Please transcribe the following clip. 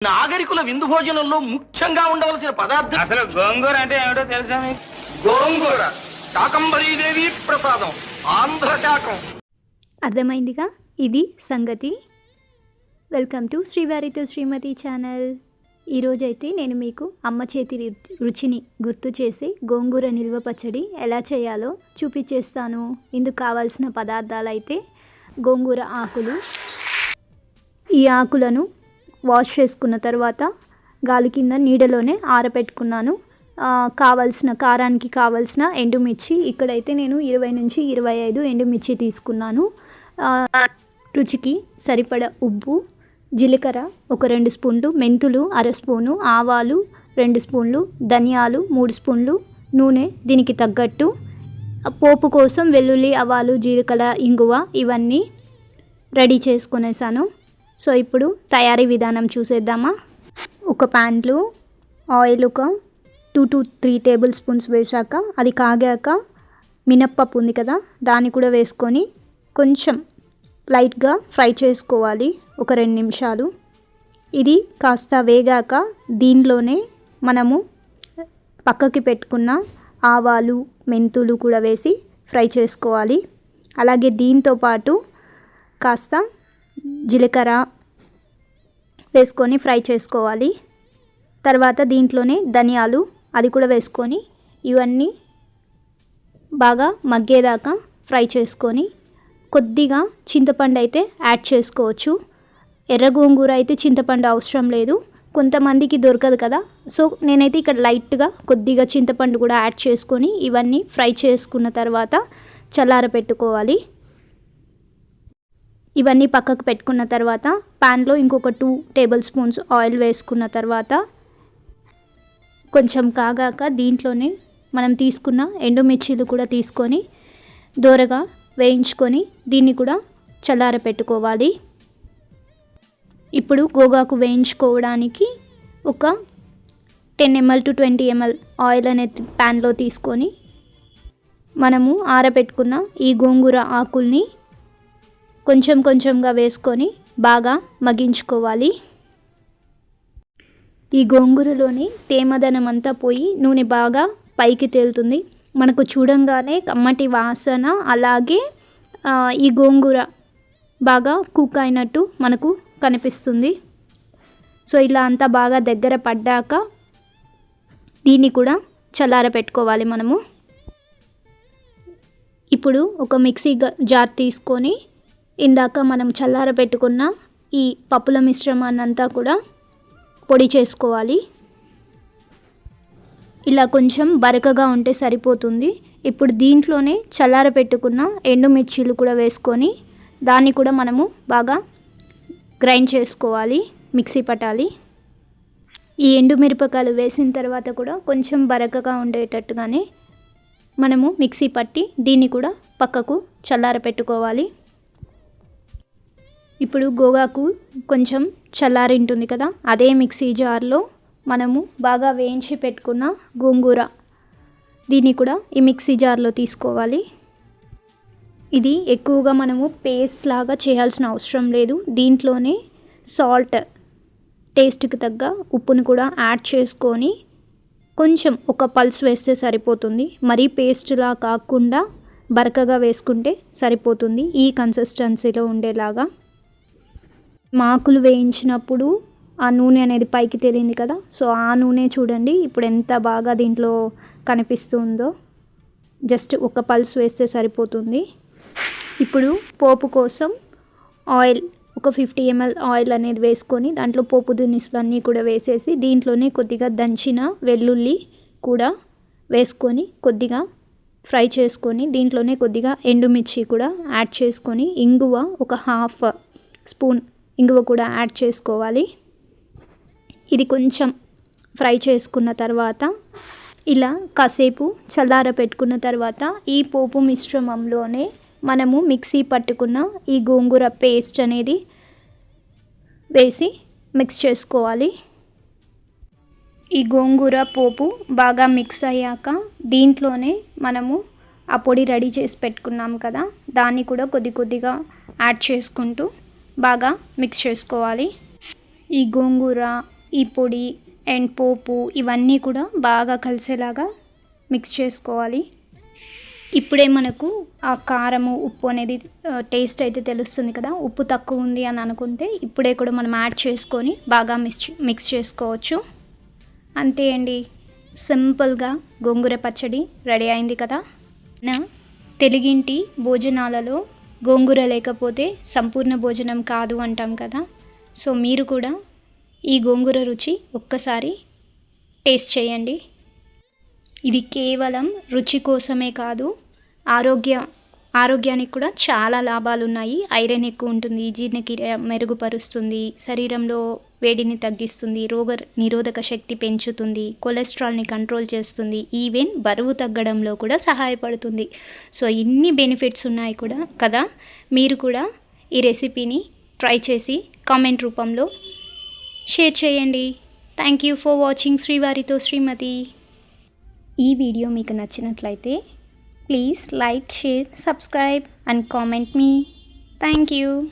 నాగరికుల విందు భోజనంలో ముఖ్యంగా ఉండవలసిన పదార్థం అసలు గోంగూర అంటే ఏమిటో తెలుసా మీకు? గోంగూర శాకంబరీదేవి ప్రసాదం ఆంధ్ర శాకం అర్థమైందిగా? ఇది సంగతి. వెల్కమ్ టు శ్రీవారితో శ్రీమతి ఛానల్. ఈరోజైతే నేను మీకు అమ్మ చేతి రుచిని గుర్తు చేసి గోంగూర నిల్వ పచ్చడి ఎలా చేయాలో చూపించేస్తాను ఇందుకు కావాల్సిన పదార్థాలు అయితే గోంగూర ఆకులు. ఈ ఆకులను వాష్ చేసుకున్న తర్వాత గాలి కింద నీడలోనే ఆరబెట్టుకున్నాను కావలసిన కారానికి కావలసిన ఎండుమిర్చి ఇక్కడైతే నేను ఇరవై నుంచి ఇరవై ఐదు ఎండుమిర్చి తీసుకున్నాను. రుచికి సరిపడ ఉప్పు జీలకర్ర ఒక రెండు స్పూన్లు మెంతులు అర స్పూను ఆవాలు రెండు స్పూన్లు ధనియాలు మూడు స్పూన్లు నూనె దీనికి తగ్గట్టు. పోపు కోసం వెల్లుల్లి ఆవాలు జీలకర్ర ఇంగువ ఇవన్నీ రెడీ చేసుకునేసాను. సో ఇప్పుడు తయారీ విధానం చూసేద్దామా? ఒక ప్యాన్లో ఆయిల్ ఒక two to three tablespoons వేసాక అది కాగాక మినప్పప్పు ఉంది కదా దాన్ని కూడా వేసుకొని కొంచెం లైట్గా ఫ్రై చేసుకోవాలి ఒక రెండు నిమిషాలు. ఇది కాస్త వేగాక దీనిలోనే మనము పక్కకి పెట్టుకున్న ఆవాలు మెంతులు కూడా వేసి ఫ్రై చేసుకోవాలి. అలాగే దీంతో పాటు కాస్త జీలకర్ర వేసుకొని ఫ్రై చేసుకోవాలి. తర్వాత దీంట్లోనే ధనియాలు అది కూడా వేసుకొని ఇవన్నీ బాగా మగ్గేదాకా ఫ్రై చేసుకొని కొద్దిగా చింతపండు అయితే యాడ్ చేసుకోవచ్చు. ఎర్ర గోంగూర అయితే చింతపండు అవసరం లేదు. కొంతమందికి దొరకదు కదా. సో నేనైతే ఇక్కడ లైట్గా కొద్దిగా చింతపండు కూడా యాడ్ చేసుకొని ఇవన్నీ ఫ్రై చేసుకున్న తర్వాత చల్లార పెట్టుకోవాలి ఇవన్నీ పక్కకు పెట్టుకున్న తర్వాత ప్యాన్లో ఇంకొక టూ టేబుల్ స్పూన్స్ ఆయిల్ వేసుకున్న తర్వాత కొంచెం కాగాక దీంట్లోనే మనం తీసుకున్న ఎండుమిర్చీలు కూడా తీసుకొని దూరగా వేయించుకొని దీన్ని కూడా చల్లార పెట్టుకోవాలి ఇప్పుడు గోగాకు వేయించుకోవడానికి ఒక ten ml to twenty ml oil అనేది ప్యాన్లో తీసుకొని మనము ఆరబెట్టుకున్న ఈ గోంగూర ఆకుల్ని కొంచెం కొంచెంగా వేసుకొని బాగా మగ్గించుకోవాలి. ఈ గోంగూరలోని తేమదనం అంతా పోయి నూనె బాగా పైకి తేలుతుంది. మనకు చూడంగానే కమ్మటి వాసన అలాగే ఈ గోంగూర బాగా కుక్ అయినట్టు మనకు కనిపిస్తుంది. సో ఇలా అంతా బాగా దగ్గర పడ్డాక దీన్ని కూడా చల్లార పెట్టుకోవాలి మనము. ఇప్పుడు ఒక మిక్సీ జార్ తీసుకొని ఇందాక మనం చల్లార పెట్టుకున్న ఈ పప్పుల మిశ్రమాన్నంతా కూడా పొడి చేసుకోవాలి. ఇలా కొంచెం బరకగా ఉంటే సరిపోతుంది. ఇప్పుడు దీంట్లోనే చల్లార పెట్టుకున్న ఎండుమిర్చీలు కూడా వేసుకొని దాన్ని కూడా మనము బాగా గ్రైండ్ చేసుకోవాలి మిక్సీ పట్టాలి. ఈ ఎండుమిరపకాయలు వేసిన తర్వాత కూడా కొంచెం బరకగా ఉండేటట్టుగానే మనము మిక్సీ పట్టి దీన్ని కూడా పక్కకు చల్లార పెట్టుకోవాలి. ఇప్పుడు గోగాకు కొంచెం చల్లారింటుంది కదా అదే మిక్సీ జార్లో మనము బాగా వేయించి పెట్టుకున్న గోంగూర. దీన్ని కూడా ఈ మిక్సీ జార్లో తీసుకోవాలి. ఇది ఎక్కువగా మనము పేస్ట్ లాగా చేయాల్సిన అవసరం లేదు. దీంట్లోనే సాల్ట్ టేస్ట్కి తగ్గ ఉప్పును కూడా యాడ్ చేసుకొని కొంచెం ఒక పల్స్ వేస్తే సరిపోతుంది. మరీ పేస్ట్లా కాకుండా బరకగా వేసుకుంటే సరిపోతుంది. ఈ కన్సిస్టెన్సీలో ఉండేలాగా. మాకులు వేయించినప్పుడు ఆ నూనె అనేది పైకి తేలింది కదా సో ఆ నూనె చూడండి ఇప్పుడు ఎంత బాగా దీంట్లో కనిపిస్తుందో. జస్ట్ ఒక పల్స్ వేస్తే సరిపోతుంది. ఇప్పుడు పోపు కోసం ఆయిల్ ఒక ఫిఫ్టీ ఎంఎల్ ఆయిల్ అనేది వేసుకొని దాంట్లో పోపు దినుసులు అన్నీ కూడా వేసేసి దీంట్లోనే కొద్దిగా దంచిన వెల్లుల్లి కూడా వేసుకొని కొద్దిగా ఫ్రై చేసుకొని దీంట్లోనే కొద్దిగా ఎండుమిర్చి కూడా యాడ్ చేసుకొని ఇంగువ ఒక హాఫ్ స్పూన్ ఇంగువ కూడా యాడ్ చేసుకోవాలి. ఇది కొంచెం ఫ్రై చేసుకున్న తర్వాత ఇలా కాసేపు చల్లార పెట్టుకున్న తర్వాత ఈ పోపు మిశ్రమంలోనే మనము మిక్సీ పట్టుకున్న ఈ గోంగూర పేస్ట్ అనేది వేసి మిక్స్ చేసుకోవాలి. ఈ గోంగూర పోపు బాగా మిక్స్ అయ్యాక దీంట్లోనే మనము ఆ పొడి రెడీ చేసి పెట్టుకున్నాం కదా దాన్ని కూడా కొద్ది కొద్దిగా యాడ్ చేసుకుంటూ బాగా మిక్స్ చేసుకోవాలి. ఈ గోంగూర ఈ పొడి అండ్ పోపు ఇవన్నీ కూడా బాగా కలిసేలాగా మిక్స్ చేసుకోవాలి. ఇప్పుడే మనకు ఆ కారము ఉప్పు అనేది టేస్ట్ అయితే తెలుస్తుంది కదా. ఉప్పు తక్కువ ఉంది అని అనుకుంటే ఇప్పుడే కూడా మనం యాడ్ చేసుకొని బాగా మిక్స్ మిక్స్ చేసుకోవచ్చు. అంతే అండి. సింపుల్గా గోంగూర పచ్చడి రెడీ అయింది కదా. నా తెలుగింటి భోజనాలలో గోంగూర లేకపోతే సంపూర్ణ భోజనం కాదు అంటాం కదా. సో మీరు కూడా ఈ గోంగూర రుచి ఒక్కసారి టేస్ట్ చేయండి. ఇది కేవలం రుచి కోసమే కాదు ఆరోగ్య ఆరోగ్యానికి కూడా చాలా లాభాలు ఉన్నాయి ఐరన్ ఎక్కువ ఉంటుంది జీర్ణక్రియ మెరుగుపరుస్తుంది శరీరంలో వేడిని తగ్గిస్తుంది రోగ నిరోధక శక్తి పెంచుతుంది కొలెస్ట్రాల్ని కంట్రోల్ చేస్తుంది ఈవెన్ బరువు తగ్గడంలో కూడా సహాయపడుతుంది. సో ఇన్ని బెనిఫిట్స్ ఉన్నాయి కూడా కదా? మీరు కూడా ఈ రెసిపీని ట్రై చేసి కామెంట్ రూపంలో షేర్ చేయండి. థ్యాంక్ యూ ఫర్ వాచింగ్ శ్రీవారితో శ్రీమతి. ఈ వీడియో మీకు నచ్చినట్లయితే Please like, share, subscribe and comment me. Thank you.